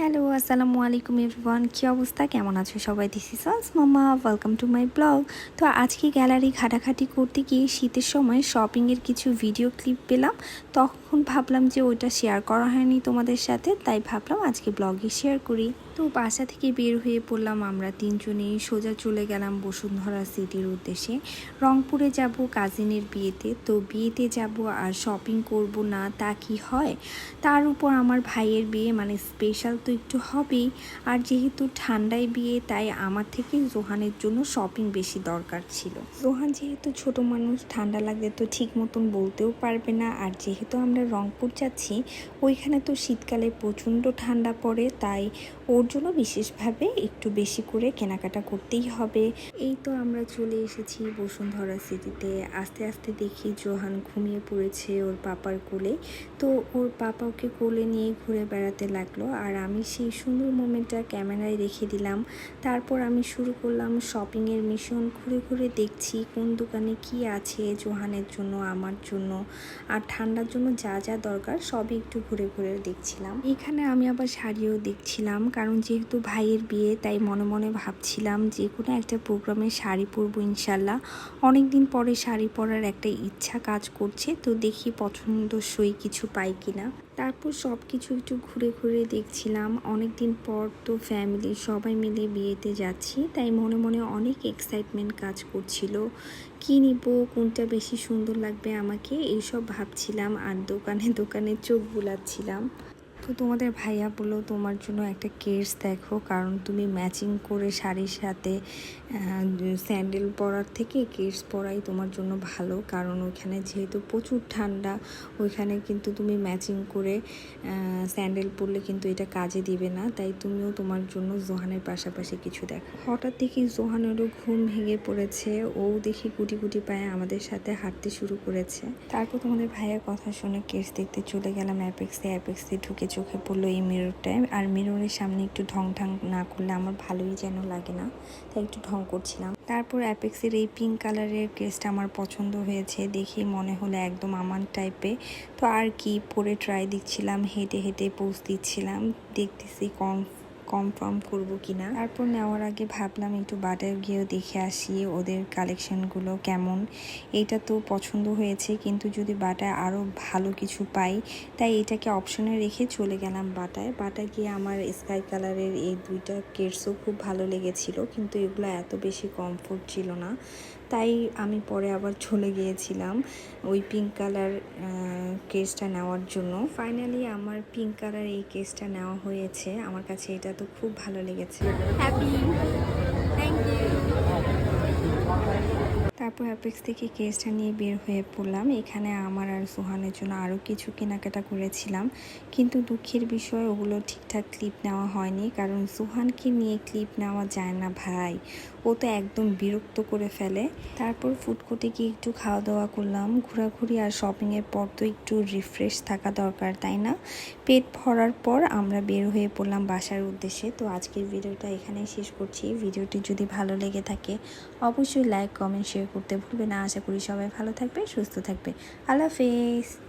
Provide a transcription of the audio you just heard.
Hello, আসসালামু আলাইকুম everyone. কী অবস্থা? কেমন আছো সবাই? দিস ইস ওয়ান্স মামা ওয়েলকাম টু মাই ব্লগ তো আজকে গ্যালারি ঘাটাঘাটি করতে গিয়ে শীতের সময় শপিংয়ের কিছু ভিডিও ক্লিপ পেলাম। তখন ভাবলাম যে ওইটা শেয়ার করা হয়নি তোমাদের সাথে, তাই ভাবলাম আজকে ব্লগে শেয়ার করি। তো বাসা থেকে বের হয়ে পড়লাম আমরা তিনজনেই। সোজা চলে গেলাম বসুন্ধরা সিটির উদ্দেশ্যে রংপুরে যাব কাজিনের বিয়েতে। তো বিয়েতে যাব আর শপিং করব না তা কি হয়? তার উপর আমার ভাইয়ের বিয়ে মানে স্পেশাল তো একটু হবেই আর যেহেতু ঠান্ডায় বিয়ে, তাই আমার থেকে জোহানের জন্য শপিং বেশি দরকার ছিল। জোহান যেহেতু ছোট মানুষ, ঠান্ডা লাগলে তো ঠিক মতন বলতেও পারবে না। আর যেহেতু আমরা রংপুর যাচ্ছি, ওইখানে তো শীতকালে প্রচণ্ড ঠান্ডা পড়ে, তাই ওর জন্য বিশেষভাবে একটু বেশি করে কেনাকাটা করতেই হবে। এই তো আমরা চলে এসেছি বসুন্ধরা সিটিতে। আস্তে আস্তে দেখি জোহান ঘুমিয়ে পড়েছে ওর পাপার কোলে। তো ওর পাপা ওকে কোলে নিয়ে ঘুরে বেড়াতে লাগল, আর আমি সেই সুন্দর মোমেন্টটা ক্যামেরায় রেখে দিলাম। তারপর আমি শুরু করলাম শপিংয়ের মিশন ঘুরে ঘুরে দেখছি কোন দোকানে কি আছে জোহানের জন্য, আমার জন্য। আর ঠান্ডার জন্য যা যা দরকার সবই একটু ঘুরে ঘুরে দেখছিলাম। এখানে আমি আবার শাড়িও দেখছিলাম, কারণ যেহেতু ভাইয়ের বিয়ে, তাই মনে মনে ভাবছিলাম যে কোনো একটা প্রোগ্রামে শাড়ি পরবো ইনশাল্লাহ। অনেক দিন পরে শাড়ি পরার একটা ইচ্ছা কাজ করছে, তো দেখি পছন্দসই কিছু পাই কিনা। তারপর সব কিছু একটু ঘুরে ঘুরে দেখছিলাম। অনেক দিন পর তো ফ্যামিলি সবাই মিলে বিয়েতে যাচ্ছি, তাই মনে মনে অনেক এক্সাইটমেন্ট কাজ করছিল। কি নিব, কোনটা বেশি সুন্দর লাগবে আমাকে? এইসব ভাবছিলাম আর দোকানে দোকানে চোখ বুলাচ্ছিলাম। তো তোমাদের ভাইয়া বলল তোমার জন্য একটা কেস দেখো, কারণ তুমি ম্যাচিং করে শাড়ির সাথে স্যান্ডেল পরার থেকে কেস পরাই তোমার জন্য ভালো, কারণ ওইখানে যেহেতু প্রচুর ঠান্ডা ওইখানে কিন্তু তুমি ম্যাচিং করে স্যান্ডেল পরলে কিন্তু এটা কাজে দিবে না, তাই তুমিও তোমার জন্য জোহানের পাশাপাশি কিছু দেখো। হঠাৎ দেখি জোহানেরও ঘুম ভেঙে পড়েছে, ও দেখি গুটি গুটি পায়ে আমাদের সাথে হাঁটতে শুরু করেছে। তারপর তোমাদের ভাইয়ের কথা শুনে কেস দেখতে চলে গেলাম অ্যাপেক্সে অ্যাপেক্সে ঢুকে চোখে পড়ল এই মিররটায় আর মিররের সামনে একটু ঢং ঢং না করলে আমার ভালোই যেন লাগে না, তাই একটু ঢং করছিলাম। তারপর অ্যাপেক্সের এই পিঙ্ক কালারের কেসটা আমার পছন্দ হয়েছে, দেখি মনে হলো একদম আমার টাইপে তো আর কি, পরে ট্রাই দিচ্ছিলাম হেঁটে হেঁটে পোস্ট দিচ্ছিলাম, দেখতেছি কম কনফার্ম করব কিনা। তারপর নেওয়ার আগে ভাবলাম একটু বাটার গিয়েও দেখে আসি, ওদের কালেকশনগুলো কেমন। এটা তো পছন্দ হয়েছে, কিন্তু যদি বাটায় আরও ভালো কিছু পাই, তাই এটাকে অপশনে রেখে চলে গেলাম বাটায়। বাটা গিয়ে আমার স্কাই কালারের এই দুইটা কেটসও খুব ভালো লেগেছিল, কিন্তু এগুলো এত বেশি কমফোর্ট ছিল না। তাই আমি পরে আবার চলে গিয়েছিলাম ওই পিঙ্ক কালার কেসটা নেওয়ার জন্য। ফাইনালি আমার পিঙ্ক কালার এই কেসটা নেওয়া হয়েছে। আমার কাছে এটা তো খুব ভালো লেগেছে। হ্যাপি থ্যাংক ইউ তারপর অ্যাপেক্স থেকে কেসটা নিয়ে বের হয়ে পড়লাম। এখানে আমার আর সোহানের জন্য আরও কিছু কেনাকাটা করেছিলাম। কিন্তু দুঃখের বিষয়, ওগুলো ঠিকঠাক ক্লিপ নেওয়া হয়নি। কারণ সোহানকে নিয়ে ক্লিপ নেওয়া যায় না ভাই। ও তো একদম বিরক্ত করে ফেলে। তারপর ফুডকোর্টে গিয়ে একটু খাওয়া দাওয়া করলাম। ঘোরাঘুরি আর শপিংয়ের পর তো একটু রিফ্রেশ থাকা দরকার, তাই না? পেট ভরার পর আমরা বের হয়ে পড়লাম বাসার উদ্দেশ্যে। তো আজকের ভিডিওটা এখানেই শেষ করছি। ভিডিওটি যদি ভালো লেগে থাকে, অবশ্যই লাইক কমেন্ট শেয়ার করতে ভুলবে না। আশা করি সবাই ভালো থাকবে সুস্থ থাকবে। আল্লাহ হাফেজ।